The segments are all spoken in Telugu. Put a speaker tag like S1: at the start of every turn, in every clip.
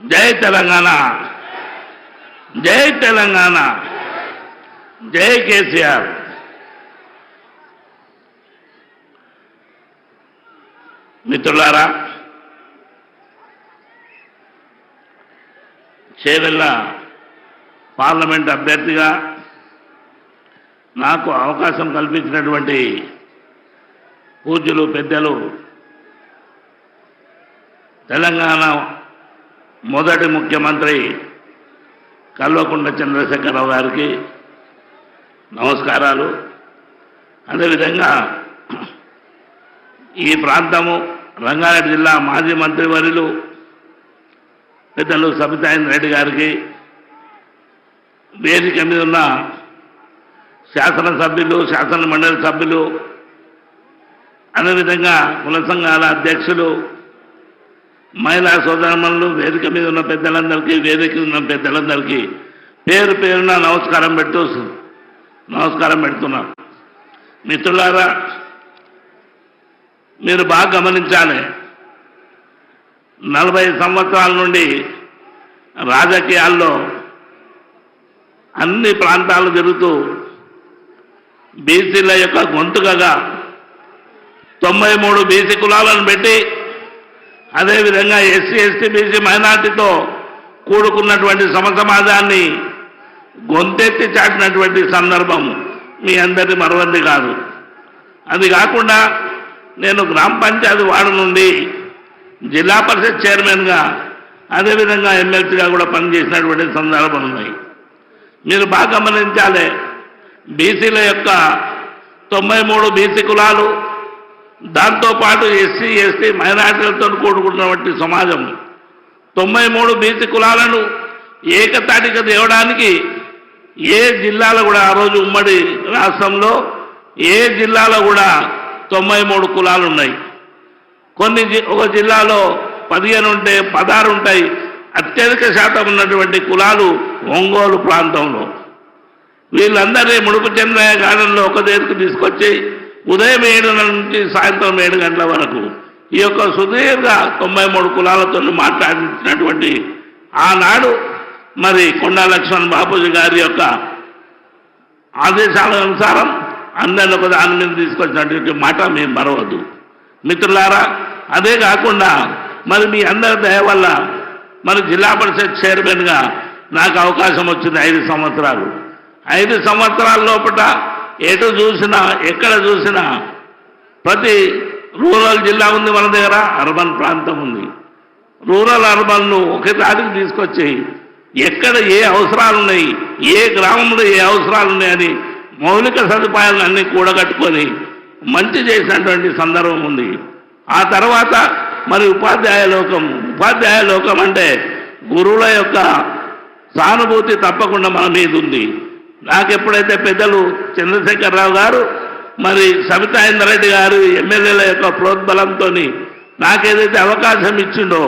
S1: జై తెలంగాణ. జై తెలంగాణ. జై కేసీఆర్. మిత్రులారా చేవెళ్ళ పార్లమెంట్ అభ్యర్థిగా నాకు అవకాశం కల్పించినటువంటి పూజ్యులు పెద్దలు తెలంగాణ మొదటి ముఖ్యమంత్రి కల్వకుంట్ల చంద్రశేఖరరావు గారికి నమస్కారాలు. అదేవిధంగా ఈ ప్రాంతము రంగారెడ్డి జిల్లా మాజీ మంత్రివర్యులు పెద్దలు సబితాయన్ రెడ్డి గారికి వేదిక మీద ఉన్న శాసనసభ్యులు శాసన మండలి సభ్యులు అదేవిధంగా కుల సంఘాల అధ్యక్షులు మహిళా సోదరమణులు వేదిక మీద ఉన్న పెద్దలందరికీ వేదిక ఉన్న పెద్దలందరికీ పేరు పేరున నమస్కారం పెడుతూ నమస్కారం పెడుతున్నాను మిత్రులారా మీరు బాగా గమనించాలి. నలభై సంవత్సరాల నుండి రాజకీయాల్లో అన్ని ప్రాంతాలు తిరుగుతూ బీసీల యొక్క గొంతుకగా తొంభై మూడు బీసీ కులాలను పెట్టి అదేవిధంగా ఎస్సీ ఎస్టీ బీసీ మైనార్టీతో కూడుకున్నటువంటి సమసమాజాన్ని గొంతెత్తి చాటినటువంటి సందర్భం మీ అందరి మరవంది కాదు. అది కాకుండా నేను గ్రామ పంచాయతీ వార్డు నుండి జిల్లా పరిషత్ చైర్మన్గా అదేవిధంగా ఎమ్మెల్సీగా కూడా పనిచేసినటువంటి సందర్భాలు ఉన్నాయి మీరు బాగా గమనించాలి బీసీల యొక్క తొంభై మూడు బీసీ కులాలు దాంతోపాటు ఎస్సీ ఎస్టీ మైనార్టీలతో కూడుకున్నటువంటి సమాజం. తొంభై మూడు బీసీ కులాలను ఏకతాటిక తేవడానికి ఏ జిల్లాలో కూడా ఆ రోజు ఉమ్మడి రాష్ట్రంలో ఏ జిల్లాలో కూడా తొంభై మూడు కులాలు ఉన్నాయి. కొన్ని జి- ఒక జిల్లాలో పదిహేను ఉంటే పదహారు ఉంటాయి. అత్యధిక శాతం ఉన్నటువంటి కులాలు ఒంగోలు ప్రాంతంలో. వీళ్ళందరినీ ముడుపు చెందయ్య గార్డెన్లో ఒక దగ్గరికి తీసుకొచ్చి ఉదయం ఏడు నుంచి సాయంత్రం ఏడు గంటల వరకు ఈ యొక్క సుదీర్ఘ తొంభై మూడు కులాలతో మాట్లాడించినటువంటి ఆనాడు మరి కొండా లక్ష్మణ్ బాపూజీ గారి యొక్క ఆదేశాల అనుసారం అందరిని ఒక దాని మీద తీసుకొచ్చినటువంటి మాట మేము మరవద్దు. మిత్రులారా అదే కాకుండా మరి మీ అందరి దయ వల్ల మరి జిల్లా పరిషత్ చైర్మన్గా నాకు అవకాశం వచ్చింది ఐదు సంవత్సరాలు. ఐదు సంవత్సరాల లోపల ఎటు చూసినా ఎక్కడ చూసినా ప్రతి రూరల్ జిల్లా ఉంది మన దగ్గర అర్బన్ ప్రాంతం ఉంది. రూరల్ అర్బన్ను ఒకే దాటికి తీసుకొచ్చి ఎక్కడ ఏ అవసరాలు ఉన్నాయి ఏ గ్రామంలో ఏ అవసరాలు ఉన్నాయని మౌలిక సదుపాయాలను అన్ని కూడగట్టుకొని మంచి చేసినటువంటి సందర్భం ఉంది. ఆ తర్వాత మరి ఉపాధ్యాయ లోకం ఉపాధ్యాయ లోకం అంటే గురువుల యొక్క సానుభూతి తప్పకుండా మన మీద ఉంది. నాకు ఎప్పుడైతే పెద్దలు చంద్రశేఖరరావు గారు మరి సబితా ఇంద్రెడ్డి గారు ఎమ్మెల్యేల యొక్క ప్రోద్బలంతో నాకేదైతే అవకాశం ఇచ్చిండో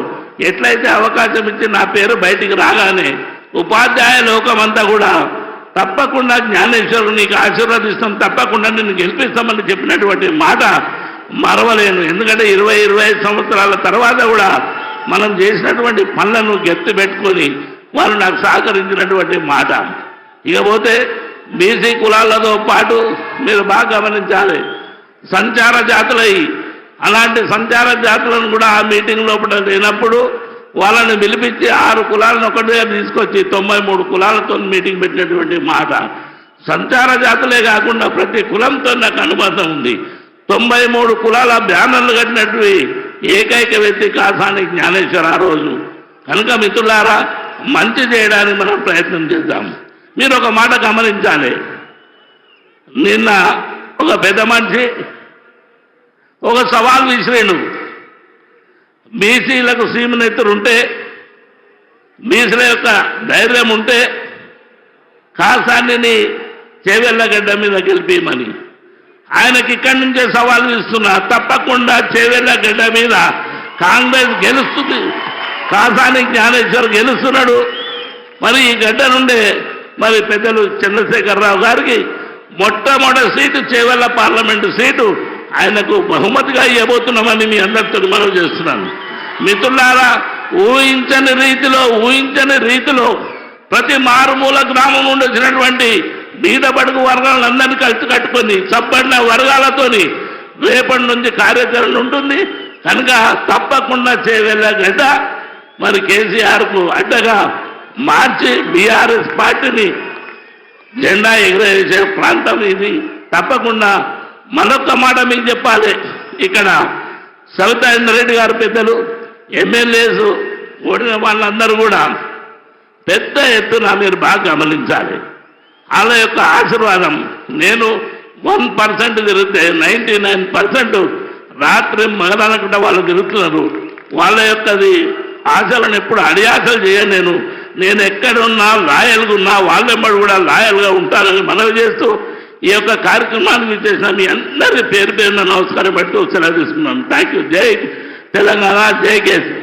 S1: ఎట్లయితే అవకాశం ఇచ్చి నా పేరు బయటికి రాగానే ఉపాధ్యాయ లోకమంతా కూడా తప్పకుండా జ్ఞానేశ్వరుడు నీకు ఆశీర్వదిస్తాం తప్పకుండా నిన్ను గెలిపిస్తామని చెప్పినటువంటి మాట మరవలేను. ఎందుకంటే ఇరవై ఇరవై ఐదు సంవత్సరాల తర్వాత కూడా మనం చేసినటువంటి పనులను గెత్తి పెట్టుకొని వారు నాకు సహకరించినటువంటి మాట. ఇకపోతే బీసీ కులాలతో పాటు మీరు బాగా గమనించాలి. సంచార జాతులై అలాంటి సంచార జాతులను కూడా ఆ మీటింగ్ లోపల లేనప్పుడు వాళ్ళని పిలిపించి ఆరు కులాలను ఒకటిగా తీసుకొచ్చి తొంభై మూడు కులాలతో మీటింగ్ పెట్టినటువంటి మాట. సంచార జాతులే కాకుండా ప్రతి కులంతో నాకు అనుబంధం ఉంది. తొంభై మూడు కులాల బ్యానర్లు కట్టినట్టు ఏకైక వ్యక్తి కాసాని జ్ఞానేశ్వర ఆ రోజు. కనుక మిత్రులారా మంచి చేయడానికి మనం ప్రయత్నం చేద్దాం. మీరు ఒక మాట గమనించాలి. నిన్న ఒక పెద్ద మనిషి ఒక సవాల్ విసిరేను బీసీలకు సీమనెత్తురు ఉంటే బీసీల యొక్క ధైర్యం ఉంటే కాసాన్ని చేవెళ్ళగడ్డ మీద గెలిపిమని. ఆయనకి ఇక్కడి నుంచే సవాల్ ఇస్తున్నా తప్పకుండా చేవెళ్ళగడ్డ మీద కాంగ్రెస్ గెలుస్తుంది. కాసాని జ్ఞానేశ్వర్ గెలుస్తున్నాడు. మరి ఈ గడ్డ నుండే మరి పెద్దలు చంద్రశేఖరరావు గారికి మొట్టమొదటి సీటు చేవెళ్ళ పార్లమెంటు సీటు ఆయనకు బహుమతిగా ఇవ్వబోతున్నామని మీ అందరితో మనవి చేస్తున్నాను. మిత్రులారా ఊహించని రీతిలో ఊహించని రీతిలో ప్రతి మారుమూల గ్రామం నుండి వచ్చినటువంటి బీద బడుగు వర్గాలందరినీ కలిసి కట్టుకొని చప్పడిన వర్గాలతోని రేపటి నుంచి కార్యాచరణ ఉంటుంది. కనుక తప్పకుండా చేయవెళ్ళ గడ్డ మరి కేసీఆర్కు అడ్డగా మార్చి బీఆర్ఎస్ పార్టీని జెండా ఎగరేసే ప్రాంతం ఇది. తప్పకుండా మరొక మాట మీకు చెప్పాలి. ఇక్కడ సవితారెడ్డి రెడ్డి గారు పెద్దలు ఎమ్మెల్యేస్ ఓడిన వాళ్ళందరూ కూడా పెద్ద ఎత్తున మీరు బాగా గమనించాలి. వాళ్ళ యొక్క ఆశీర్వాదం. నేను వన్ పర్సెంట్ తిరిగితే నైంటీ నైన్ పర్సెంట్ రాత్రి మగదనకుండా వాళ్ళు తిరుగుతున్నారు. వాళ్ళ యొక్కది ఆశలను ఎప్పుడు అడియాసలు చేయను నేను. నేను ఎక్కడున్నా లాయల్గా ఉన్నా వాళ్ళెమ్మడి కూడా లాయల్గా ఉంటానని మనవి చేస్తూ ఈ యొక్క కార్యక్రమాన్ని విచ్చేసిన మీ అందరి పేరు పేరున నమస్కారం పెట్టు సెలవు తీసుకున్నాం. థ్యాంక్ యూ జై తెలంగాణ జై కేసీ.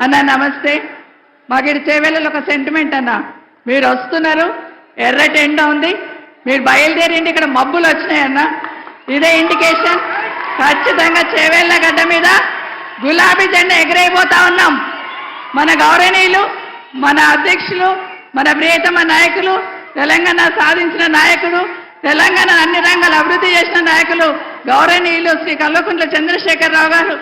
S2: అన్న నమస్తే. మాకిడి చేవేళ్ళలో ఒక సెంటిమెంట్ అన్న. మీరు వస్తున్నారు ఎర్రటి ఎండ ఉంది. మీరు బయలుదేరిండి ఇక్కడ మబ్బులు వచ్చినాయన్న. ఇదే ఇండికేషన్ ఖచ్చితంగా చేవేళ్ళ గడ్డ మీద గులాబీ జెండా ఎగిరైపోతా ఉన్నాం. మన గౌరవనీయులు మన అధ్యక్షులు మన ప్రియతమ నాయకులు తెలంగాణ సాధించిన నాయకుడు తెలంగాణ అన్ని రంగాలు అభివృద్ధి చేసిన నాయకులు గౌరవనీయులు శ్రీ కల్వకుంట్ల చంద్రశేఖరరావు గారు.